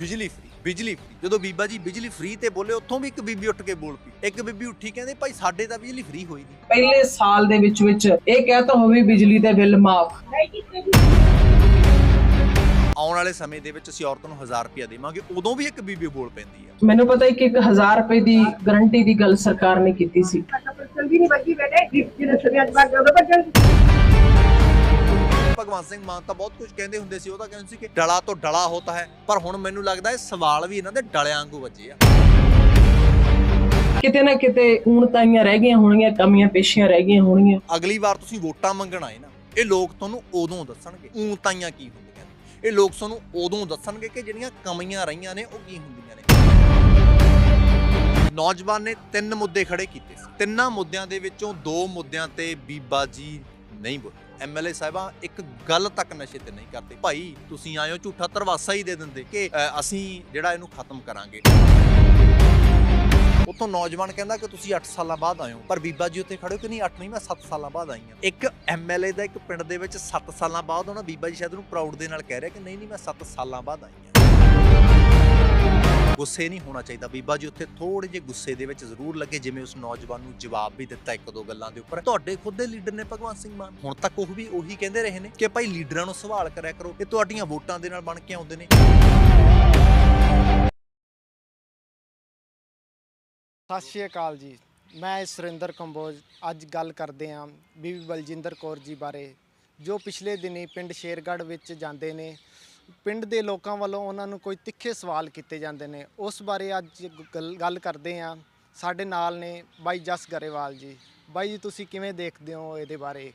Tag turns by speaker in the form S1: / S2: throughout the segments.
S1: ਬਿਜਲੀ ਫ੍ਰੀ ਬਿਜਲੀ ਫ੍ਰੀ ਜਦੋਂ ਬੀਬਾ ਜੀ ਬਿਜਲੀ ਫ੍ਰੀ ਤੇ ਬੋਲੇ ਉੱਥੋਂ ਵੀ ਇੱਕ ਬੀਬੀ ਉੱਠ ਕੇ ਬੋਲ ਪਈ। ਇੱਕ ਬੀਬੀ ਉੱਠੀ ਕਹਿੰਦੇ ਭਾਈ ਸਾਡੇ ਤਾਂ ਬਿਜਲੀ ਫ੍ਰੀ ਹੋਈ ਨਹੀਂ।
S2: ਪਹਿਲੇ ਸਾਲ ਦੇ ਵਿੱਚ ਵਿੱਚ ਇਹ ਕਹਿਤਾ ਹੋਵੇ ਬਿਜਲੀ ਦੇ ਬਿੱਲ ਮਾਫ।
S1: ਆਉਣ ਵਾਲੇ ਸਮੇਂ ਦੇ ਵਿੱਚ ਅਸੀਂ ਔਰਤਾਂ ਨੂੰ 1000 ਰੁਪਇਆ ਦੇਵਾਂਗੇ ਉਦੋਂ ਵੀ ਇੱਕ ਬੀਬੀ ਬੋਲ ਪੈਂਦੀ ਆ।
S2: ਮੈਨੂੰ ਪਤਾ ਹੈ ਕਿ 1000 ਰੁਪਏ ਦੀ ਗਾਰੰਟੀ ਦੀ ਗੱਲ ਸਰਕਾਰ ਨੇ ਕੀਤੀ ਸੀ।
S3: ਚੰਗੀ ਨਹੀਂ ਬੱਜੀ ਬੇਟੇ ਜਿਹੜੇ ਸਰੀਆਂ ਚ ਬਾਗ ਜਦੋਂ ਬੱਜਣ
S1: ਭਗਵੰਤ ਸਿੰਘ ਮਾਨ ਤਾਂ ਬਹੁਤ ਕੁਝ ਕਹਿੰਦੇ ਹੁੰਦੇ ਸੀ ਉਹ ਤਾਂ ਕਹਿੰਦੇ ਸੀ ਕਿ ਡਲਾ ਤੋਂ ਡਲਾ ਹੋਤਾ ਹੈ ਪਰ ਹੁਣ ਮੈਨੂੰ ਲੱਗਦਾ ਇਹ ਸਵਾਲ ਵੀ ਇਹਨਾਂ ਦੇ ਡਲਿਆਂ ਵਾਂਗੂ ਵੱਜੇ ਆ।
S2: ਕਿਤੇ ਨਾ ਕਿਤੇ ਊਣਤਾਈਆਂ ਰਹਿ ਗਈਆਂ ਹੋਣਗੀਆਂ ਕਮੀਆਂ ਪੇਸ਼ੀਆਂ ਰਹਿ ਗਈਆਂ ਹੋਣਗੀਆਂ।
S1: ਅਗਲੀ ਵਾਰ ਤੁਸੀਂ ਵੋਟਾਂ ਮੰਗਣ ਆਏ ਨਾ ਇਹ ਲੋਕ ਤੁਹਾਨੂੰ ਉਦੋਂ ਦੱਸਣਗੇ ਊਂਤਾਈਆਂ ਕੀ ਹੁੰਦੀਆਂ ਨੇ। ਇਹ ਲੋਕ ਤੁਹਾਨੂੰ ਉਦੋਂ ਦੱਸਣਗੇ ਕਿ ਜਿਹੜੀਆਂ ਕਮੀਆਂ ਰਹੀਆਂ ਨੇ ਉਹ ਕੀ ਹੁੰਦੀਆਂ ਨੇ। ਨੌਜਵਾਨ ਨੇ ਤਿੰਨ ਮੁੱਦੇ ਖੜੇ ਕੀਤੇ ਸੀ। ਤਿੰਨਾਂ ਮੁੱਦਿਆਂ ਦੇ ਵਿੱਚੋਂ ਦੋ ਮੁੱਦਿਆਂ ਤੇ ਬੀਬਾ ਜੀ ਨਹੀਂ ਬੋਲੇ। ਐਮਐਲਏ ਸਾਹਿਬਾਂ ਇੱਕ ਗੱਲ ਤੱਕ ਨਸ਼ੇ ਤੇ ਨਹੀਂ ਕਰਦੇ। ਭਾਈ ਤੁਸੀਂ ਆਇਓ ਝੂਠਾ ਧਰਵਾਸਾ ਹੀ ਦੇ ਦਿੰਦੇ ਕਿ ਅ, ਅਸੀਂ ਜਿਹੜਾ ਇਹਨੂੰ ਖਤਮ ਕਰਾਂਗੇ। ਉਤੋਂ ਨੌਜਵਾਨ ਕਹਿੰਦਾ ਕਿ ਤੁਸੀਂ 8 ਸਾਲਾਂ ਬਾਅਦ ਆਏ ਹੋ ਪਰ ਬੀਬਾ ਜੀ ਉੱਥੇ ਖੜੇ ਹੋ ਕਿ ਨਹੀਂ 8 ਨਹੀਂ ਮੈਂ 7 ਸਾਲਾਂ ਬਾਅਦ ਆਈ ਹਾਂ। ਇੱਕ ਐਮਐਲਏ ਦਾ ਇੱਕ ਪਿੰਡ ਦੇ ਵਿੱਚ 7 ਸਾਲਾਂ ਬਾਅਦ ਉਹਨਾਂ ਬੀਬਾ ਜੀ ਸ਼ਾਇਦ ਨੂੰ ਪ੍ਰਾਊਡ ਦੇ ਨਾਲ ਕਹਿ ਰਿਹਾ ਕਿ ਨਹੀਂ ਨਹੀਂ ਮੈਂ 7 ਸਾਲਾਂ ਬਾਅਦ ਆਈ ਹਾਂ। ਗੁੱਸੇ ਨਹੀਂ ਹੋਣਾ ਚਾਹੀਦਾ। ਬੀਬਾ ਜੀ, ਉੱਥੇ ਥੋੜੇ ਜਿਹੇ ਗੁੱਸੇ ਦੇ ਵਿੱਚ ਜ਼ਰੂਰ ਲੱਗੇ, ਜਿਵੇਂ ਉਸ ਨੌਜਵਾਨ ਨੂੰ ਜਵਾਬ ਵੀ ਦਿੱਤਾ ਇੱਕ ਦੋ ਗੱਲਾਂ ਦੇ ਉੱਪਰ। ਤੁਹਾਡੇ ਖੁਦ ਦੇ ਲੀਡਰ ਨੇ ਭਗਵੰਤ ਸਿੰਘ ਮਾਨ ਹੁਣ ਤੱਕ ਉਹ ਵੀ ਉਹੀ ਕਹਿੰਦੇ ਰਹੇ ਨੇ ਕਿ ਭਾਈ ਲੀਡਰਾਂ ਨੂੰ ਸਵਾਲ ਕਰਿਆ ਕਰੋ ਇਹ ਤੁਹਾਡੀਆਂ ਵੋਟਾਂ ਦੇ ਨਾਲ ਬਣ ਕੇ ਆਉਂਦੇ ਨੇ।
S4: ਸਤਿ ਸ਼੍ਰੀ ਅਕਾਲ ਜੀ। ਮੈਂ ਸੁਰਿੰਦਰ ਕੰਬੋਜ। ਅੱਜ ਗੱਲ ਕਰਦੇ ਹਾਂ ਬੀਬੀ ਬਲਜਿੰਦਰ ਕੌਰ ਜੀ ਬਾਰੇ, ਜੋ ਪਿਛਲੇ ਦਿਨੀ ਪਿੰਡ ਸ਼ੇਰਗੜ੍ਹ ਵਿੱਚ ਜਾਂਦੇ ਨੇ। ਪਿੰਡ ਦੇ ਲੋਕਾਂ ਵੱਲੋਂ ਉਹਨਾਂ ਨੂੰ ਕੋਈ ਤਿੱਖੇ ਸਵਾਲ ਕੀਤੇ ਜਾਂਦੇ ਨੇ। ਉਸ ਬਾਰੇ ਅੱਜ ਗੱਲ- ਗੱਲ ਕਰਦੇ ਹਾਂ। ਸਾਡੇ ਨਾਲ ਨੇ ਬਾਈ ਜਸ ਗਰੇਵਾਲ ਜੀ। ਬਾਈ ਜੀ, ਤੁਸੀਂ ਕਿਵੇਂ ਦੇਖਦੇ ਹੋ ਇਹਦੇ ਬਾਰੇ?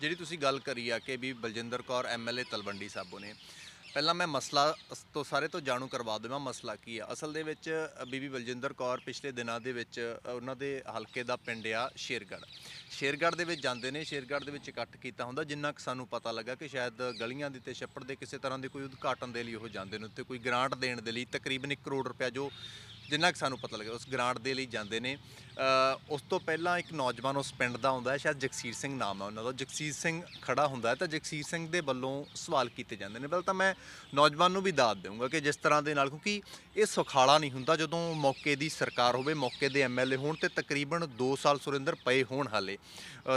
S1: ਜਿਹੜੀ ਤੁਸੀਂ ਗੱਲ ਕਰੀ ਆ ਕਿ ਵੀ ਬਲਜਿੰਦਰ ਕੌਰ ਐਮਐਲਏ ਤਲਵੰਡੀ ਸਾਬੋ ਨੇ ਪਹਿਲਾਂ ਮੈਂ ਮਸਲਾ ਅਸ- ਤੋਂ ਸਾਰੇ ਤੋਂ ਜਾਣੂ ਕਰਵਾ ਦੇਵਾਂ ਮਸਲਾ ਕੀ ਆ। ਅਸਲ ਦੇ ਵਿੱਚ ਅ, ਬੀਬੀ ਬਲਜਿੰਦਰ ਕੌਰ ਪਿਛਲੇ ਦਿਨਾਂ ਦੇ ਵਿੱਚ ਅ, ਉਹਨਾਂ ਦੇ ਹਲਕੇ ਦਾ ਪਿੰਡ ਆ ਸ਼ੇਰਗੜ੍ਹ। ਸ਼ੇਰਗੜ੍ਹ ਦੇ ਵਿੱਚ ਜਾਂਦੇ ਨੇ ਸ਼ੇਰਗੜ੍ਹ ਦੇ ਵਿੱਚ ਇਕੱਠ ਕੀਤਾ ਹੁੰਦਾ ਜਿੰਨਾ ਕੁ ਸਾਨੂੰ ਪਤਾ ਲੱਗਾ ਕਿ ਸ਼ਾਇਦ ਗਲੀਆਂ ਦੇ ਤੇ ਛੱਪੜ ਦੇ ਕਿਸੇ ਤਰ੍ਹਾਂ ਦੇ ਕੋਈ ਉਦਘਾਟਨ ਦੇ ਲਈ ਉਹ ਜਾਂਦੇ ਨੇ ਉੱਤੇ ਕੋਈ ਗ੍ਰਾਂਟ ਦੇਣ ਦੇ ਲਈ ਤਕਰੀਬਨ 1 ਕਰੋੜ ਰੁਪਇਆ ਜੋ ਜਿੰਨਾ ਕਿ ਸਾਨੂੰ ਪਤਾ ਲੱਗਿਆ, ਉਸ ਗ੍ਰਾਂਟ ਦੇ ਲਈ ਜਾਂਦੇ ਨੇ। ਉਸ ਤੋਂ ਪਹਿਲਾਂ ਇੱਕ ਨੌਜਵਾਨ ਉਸ ਪਿੰਡ ਦਾ ਹੁੰਦਾ ਹੈ, ਸ਼ਾਇਦ ਜਗਸੀਰ ਸਿੰਘ ਨਾਮ ਹੈ ਉਹਨਾਂ ਦਾ। ਜਗਸੀਰ ਸਿੰਘ ਖੜਾ ਹੁੰਦਾ ਹੈ ਤਾਂ ਜਗਸੀਰ ਸਿੰਘ ਦੇ ਵੱਲੋਂ ਸਵਾਲ ਕੀਤੇ ਜਾਂਦੇ ਨੇ। ਪਹਿਲਾਂ ਤਾਂ ਮੈਂ ਨੌਜਵਾਨ ਨੂੰ ਵੀ ਦਾਤ ਦੇਵਾਂਗਾ ਕਿ ਜਿਸ ਤਰ੍ਹਾਂ ਦੇ ਨਾਲ, ਕਿਉਂਕਿ ਇਹ ਸੁਖਾਲਾ ਨਹੀਂ ਹੁੰਦਾ ਜਦੋਂ ਮੌਕੇ ਦੀ ਸਰਕਾਰ ਹੋਵੇ, ਮੌਕੇ ਦੇ ਐਮਐਲਏ ਹੋਣ ਤੇ ਤਕਰੀਬਨ 2 ਸਾਲ ਸੁਰਿੰਦਰ ਪਏ ਹੋਣ ਹਾਲੇ।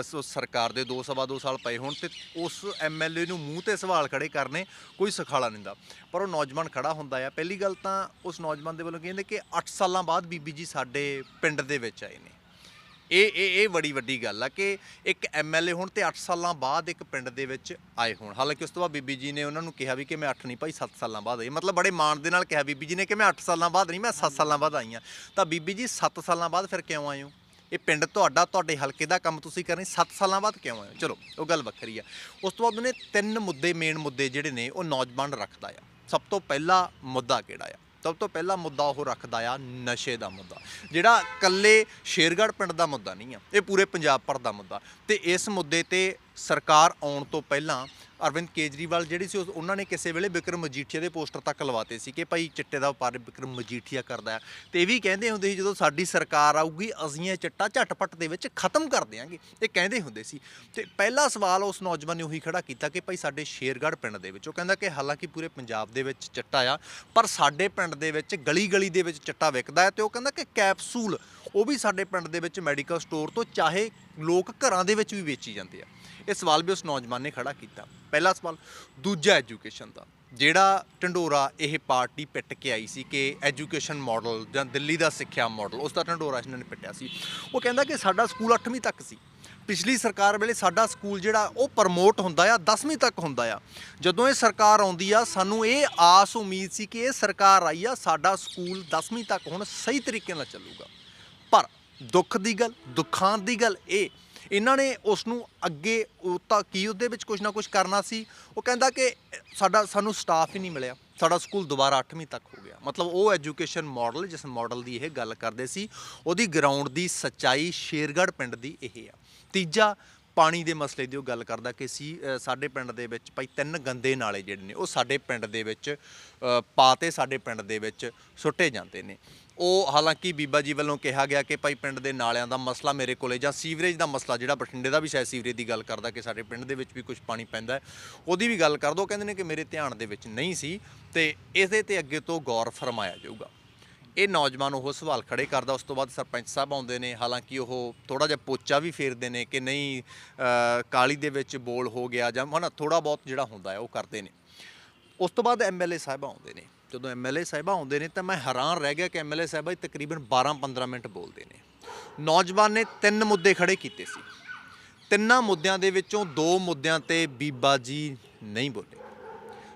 S1: ਸੋ ਸਰਕਾਰ ਦੇ 2 ਸਵਾ 2 ਸਾਲ ਪਏ ਹੋਣ ਤੇ ਉਸ ਐਮਐਲਏ ਨੂੰ ਮੂੰਹ ਤੇ ਸਵਾਲ ਖੜੇ ਕਰਨੇ ਕੋਈ ਸੁਖਾਲਾ ਨਹੀਂ ਹੁੰਦਾ। ਪਰ ਉਹ ਨੌਜਵਾਨ ਖੜਾ ਹੁੰਦਾ ਆ। ਪਹਿਲੀ ਗੱਲ ਤਾਂ ਉਸ ਨੌਜਵਾਨ ਦੇ ਵੱਲੋਂ ਕਹਿੰਦੇ ਕਿ 8 ਸਾਲਾਂ ਬਾਅਦ ਬੀਬੀ ਜੀ ਸਾਡੇ ਪਿੰਡ ਦੇ ਵਿੱਚ ਆਏ ਨੇ। ਇਹ ਇਹ ਇਹ ਬੜੀ ਵੱਡੀ ਗੱਲ ਆ ਕਿ ਇੱਕ ਐਮਐਲਏ ਹੋਣ ਤੇ 8 ਸਾਲਾਂ ਬਾਅਦ ਇੱਕ ਪਿੰਡ ਦੇ ਵਿੱਚ ਆਏ ਹੋਣ। ਹਾਲਾਂਕਿ ਉਸ ਤੋਂ ਬਾਅਦ ਬੀਬੀ ਜੀ ਨੇ ਉਹਨਾਂ ਨੂੰ ਕਿਹਾ ਵੀ ਕਿ ਮੈਂ 8 ਨਹੀਂ ਭਾਈ 7 ਸਾਲਾਂ ਬਾਅਦ ਆਈ। ਮਤਲਬ ਬੜੇ ਮਾਣ ਦੇ ਨਾਲ ਕਿਹਾ ਬੀਬੀ ਜੀ ਨੇ ਕਿ ਮੈਂ 8 ਸਾਲਾਂ ਬਾਅਦ ਨਹੀਂ, ਮੈਂ 7 ਸਾਲਾਂ ਬਾਅਦ ਆਈ ਹਾਂ। ਤਾਂ ਬੀਬੀ ਜੀ 7 ਸਾਲਾਂ ਬਾਅਦ ਫਿਰ ਕਿਉਂ ਆਏ ਹੋ? ਇਹ ਪਿੰਡ ਤੁਹਾਡਾ, ਤੁਹਾਡੇ ਹਲਕੇ ਦਾ ਕੰਮ ਤੁਸੀਂ ਕਰਨੀ 7 ਸਾਲਾਂ ਬਾਅਦ ਕਿਉਂ ਆਏ ਹੋ? ਚਲੋ, ਉਹ ਗੱਲ ਵੱਖਰੀ ਆ। ਉਸ ਤੋਂ ਬਾਅਦ ਉਹਨੇ ਤਿੰਨ ਮੁੱਦੇ ਮੇਨ ਮੁੱਦੇ ਜਿਹੜੇ ਨੇ, ਉਹ ਨੌਜਵਾਨ ਰੱਖਦਾ ਆ। ਸਭ ਤੋਂ ਪਹਿਲਾ ਮੁੱਦਾ ਕਿਹੜਾ ਆ? ਸਭ ਤੋਂ ਪਹਿਲਾ ਮੁੱਦਾ ਉਹ ਰੱਖਦਾ ਆ, ਨਸ਼ੇ ਦਾ ਮੁੱਦਾ। ਜਿਹੜਾ ਕੱਲੇ ਸ਼ੇਰਗੜ੍ਹ ਪਿੰਡ ਦਾ ਮੁੱਦਾ ਨਹੀਂ ਆ, ਇਹ ਪੂਰੇ ਪੰਜਾਬ ਭਰ ਦਾ ਮੁੱਦਾ। ਤੇ ਇਸ ਮੁੱਦੇ ਤੇ ਸਰਕਾਰ ਆਉਣ ਤੋਂ ਪਹਿਲਾਂ ਅਰਵਿੰਦ ਕੇਜਰੀਵਾਲ ਜਿਹੜੀ ਸੀ ਉਸ- ਉਹਨਾਂ ਨੇ ਕਿਸੇ ਵੇਲੇ ਵਿਕਰਮ ਮਜੀਠੀਆ ਦੇ ਪੋਸਟਰ ਤੱਕ ਲਵਾਤੇ ਸੀ ਕਿ ਭਾਈ ਚਿੱਟੇ ਦਾ ਵਪਾਰ ਵਿਕਰਮ ਮਜੀਠੀਆ ਕਰਦਾ ਹੈ। ਤੇ ਇਹ ਵੀ ਕਹਿੰਦੇ ਹੁੰਦੇ ਸੀ, ਜਦੋਂ ਸਾਡੀ ਸਰਕਾਰ ਆਊਗੀ, ਅਸੀਂ ਇਹ ਚਿੱਟਾ ਝਟਪਟ ਦੇ ਵਿੱਚ ਖਤਮ ਕਰ ਦਿਆਂਗੇ। ਇਹ ਕਹਿੰਦੇ ਹੁੰਦੇ ਸੀ। ਤੇ ਪਹਿਲਾ ਸਵਾਲ ਉਸ ਨੌਜਵਾਨ ਨੇ ਉਹੀ ਖੜਾ ਕੀਤਾ ਕਿ ਭਾਈ ਸਾਡੇ ਸ਼ੇਰਗੜ੍ਹ ਪਿੰਡ ਦੇ ਵਿੱਚ, ਉਹ ਕਹਿੰਦਾ ਕਿ ਹਾਲਾਂਕਿ ਪੂਰੇ ਪੰਜਾਬ ਦੇ ਵਿੱਚ ਚਿੱਟਾ ਆ, ਪਰ ਸਾਡੇ ਪਿੰਡ ਦੇ ਵਿੱਚ ਗਲੀ ਗਲੀ ਦੇ ਵਿੱਚ ਚਿੱਟਾ ਵਿਕਦਾ ਹੈ ਤੇ ਉਹ ਕਹਿੰਦਾ ਕਿ ਕੈਪਸੂਲ ਉਹ ਵੀ ਸਾਡੇ ਪਿੰਡ ਦੇ ਵਿੱਚ ਮੈਡੀਕਲ ਸਟੋਰ ਤੋਂ ਚਾਹੇ ਲੋਕ ਘਰਾਂ ਦੇ ਵਿੱਚ ਵੀ ਵੇਚੀ ਜਾਂਦੇ ਆ। ਇਹ ਸਵਾਲ ਵੀ ਉਸ ਨੌਜਵਾਨ ਨੇ ਖੜਾ ਕੀਤਾ। ਪਹਿਲਾ ਸਵਾਲ, ਦੂਜਾ ਐਜੂਕੇਸ਼ਨ ਦਾ। ਜਿਹੜਾ ਢੰਡੋਰਾ ਇਹ ਪਾਰਟੀ ਪਿੱਟ ਕੇ ਆਈ ਸੀ ਕਿ ਐਜੂਕੇਸ਼ਨ ਮਾਡਲ ਜਾਂ ਦਿੱਲੀ ਦਾ ਸਿੱਖਿਆ ਮਾਡਲ, ਉਸ ਦਾ ਢੰਡੋਰਾ ਇਹਨਾਂ ਨੇ ਪਿੱਟਿਆ ਸੀ। ਉਹ ਕਹਿੰਦਾ ਕਿ ਸਾਡਾ ਸਕੂਲ 8ਵੀਂ ਤੱਕ ਸੀ। ਪਿਛਲੀ ਸਰਕਾਰ ਵੇਲੇ ਸਾਡਾ ਸਕੂਲ ਜਿਹੜਾ, ਉਹ ਪ੍ਰਮੋਟ ਹੁੰਦਾ ਆ 10ਵੀਂ ਤੱਕ ਹੁੰਦਾ ਆ। ਜਦੋਂ ਇਹ ਸਰਕਾਰ ਆਉਂਦੀ ਆ, ਸਾਨੂੰ ਇਹ ਆਸ ਉਮੀਦ ਸੀ ਕਿ ਇਹ ਸਰਕਾਰ ਆਈ ਆ, ਸਾਡਾ ਸਕੂਲ 10ਵੀਂ ਤੱਕ ਹੁਣ ਸਹੀ ਤਰੀਕੇ ਨਾਲ ਚੱਲੂਗਾ। ਪਰ ਦੁੱਖ ਦੀ ਗੱਲ, ਦੁੱਖਾਂ ਦੀ ਗੱਲ ਇਹ ਇਹਨਾਂ ਨੇ ਉਸ ਨੂੰ ਅੱਗੇ ਉਹ ਤਾਂ ਕੀ ਉਹਦੇ ਵਿੱਚ ਕੁਝ ਨਾ ਕੁਝ ਕਰਨਾ ਸੀ, ਉਹ ਕਹਿੰਦਾ ਕਿ ਸਾਡਾ, ਸਾਨੂੰ ਸਟਾਫ ਹੀ ਨਹੀਂ ਮਿਲਿਆ। ਸਾਡਾ ਸਕੂਲ ਦੁਬਾਰਾ 8ਵੀਂ ਤੱਕ ਹੋ ਗਿਆ। ਮਤਲਬ ਉਹ ਐਜੂਕੇਸ਼ਨ ਮਾਡਲ ਜਿਸ ਮਾਡਲ ਦੀ ਇਹ ਗੱਲ ਕਰਦੇ ਸੀ, ਉਹਦੀ ਗਰਾਊਂਡ ਦੀ ਸੱਚਾਈ ਸ਼ੇਰਗੜ੍ਹ ਪਿੰਡ ਦੀ ਇਹ ਆ। ਤੀਜਾ, ਪਾਣੀ ਦੇ ਮਸਲੇ ਦੀ ਉਹ ਗੱਲ ਕਰਦਾ ਕਿ ਸੀ ਸਾਡੇ ਪਿੰਡ ਦੇ ਵਿੱਚ ਭਾਈ ਤਿੰਨ ਗੰਦੇ ਨਾਲੇ ਜਿਹੜੇ ਨੇ, ਉਹ ਸਾਡੇ ਪਿੰਡ ਦੇ ਵਿੱਚ ਪਾਤੇ ਸਾਡੇ ਪਿੰਡ ਦੇ ਵਿੱਚ ਸੁੱਟੇ ਜਾਂਦੇ ਨੇ। ਉਹ ਹਾਲਾਂਕਿ ਬੀਬਾ ਜੀ ਵੱਲੋਂ ਕਿਹਾ ਗਿਆ ਕਿ ਭਾਈ ਪਿੰਡ ਦੇ ਨਾਲਿਆਂ ਦਾ ਮਸਲਾ ਮੇਰੇ ਕੋਲੇ ਜਾਂ ਸੀਵਰੇਜ ਦਾ ਮਸਲਾ ਜਿਹੜਾ ਬਠਿੰਡੇ ਦਾ ਵੀ ਸ਼ਾਇਦ ਸੀਵਰੇਜ ਦੀ ਗੱਲ ਕਰਦਾ ਕਿ ਸਾਡੇ ਪਿੰਡ ਦੇ ਵਿੱਚ ਵੀ ਕੁਝ ਪਾਣੀ ਪੈਂਦਾ ਉਹਦੀ ਵੀ ਗੱਲ ਕਰ ਦੋ। ਕਹਿੰਦੇ ਨੇ ਕਿ ਮੇਰੇ ਧਿਆਨ ਦੇ ਵਿੱਚ ਨਹੀਂ ਸੀ ਤੇ ਇਹਦੇ ਤੇ ਅੱਗੇ ਤੋਂ ਗੌਰ ਫਰਮਾਇਆ ਜਾਊਗਾ। ਇਹ ਨੌਜਵਾਨ ਉਹ ਸਵਾਲ ਖੜੇ ਕਰਦਾ ਉਸ ਤੋਂ ਬਾਅਦ ਸਰਪੰਚ ਸਾਹਿਬ ਆਉਂਦੇ ਨੇ ਹਾਲਾਂਕਿ ਉਹ ਥੋੜਾ ਜਿਹਾ ਪੋਚਾ ਵੀ ਫੇਰਦੇ ਨੇ ਕਿ ਨਹੀਂ ਅ, ਕਾਲੀ ਦੇ ਵਿੱਚ ਬੋਲ ਹੋ ਗਿਆ ਜਾਂ ਹਨਾ ਥੋੜਾ ਬਹੁਤ ਜਿਹੜਾ ਹੁੰਦਾ ਹੈ ਉਹ ਕਰਦੇ ਨੇ। ਉਸ ਤੋਂ ਬਾਅਦ ਐਮਐਲਏ ਸਾਹਿਬ ਆਉਂਦੇ ਨੇ। ਜਦੋਂ ਐਮਐਲਏ ਸਾਹਿਬਾ ਆਉਂਦੇ ਨੇ ਤਾਂ ਮੈਂ ਹੈਰਾਨ ਰਹਿ ਗਿਆ ਕਿ ਐਮਐਲਏ ਸਾਹਿਬ ਤਕਰੀਬਨ 12-15 ਮਿੰਟ ਬੋਲਦੇ ਨੇ। ਨੌਜਵਾਨ ਨੇ ਤਿੰਨ ਮੁੱਦੇ ਖੜੇ ਕੀਤੇ ਸੀ। ਤਿੰਨਾਂ ਮੁੱਦਿਆਂ ਦੇ ਵਿੱਚੋਂ ਦੋ ਮੁੱਦਿਆਂ ਤੇ ਬੀਬਾ ਜੀ ਨਹੀਂ ਬੋਲੇ।